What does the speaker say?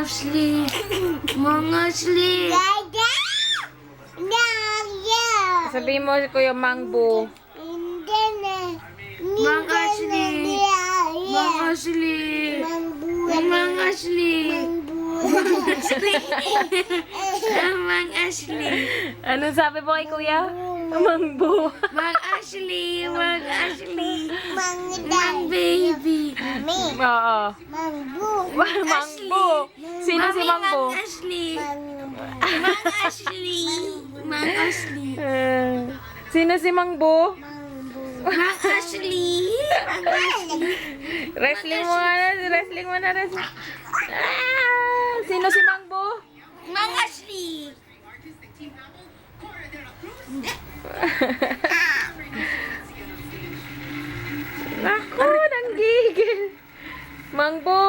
Ashley. Mang Ashley. Sabihin mo, Kuya Mangbo. Mang Ashley. Mang Ashley. Mang Ashley. Mang Ashley. Anong sabi mo kay Kuya? Mangbo. Mang Ashley. Mang Ashley. Mang baby. Oo. Mangbo. Sino si Mangbo? Mang Ashley. Mang Ashley. Mang Ashley. Eh, Sino si Mangbo? Mang Ashley. Mang Ashley. Wrestling mo na. Wrestling mo na. Wrestling. Ah, sino si Mangbo? Mang Ashley. Naku, nanggigil. Mangbo.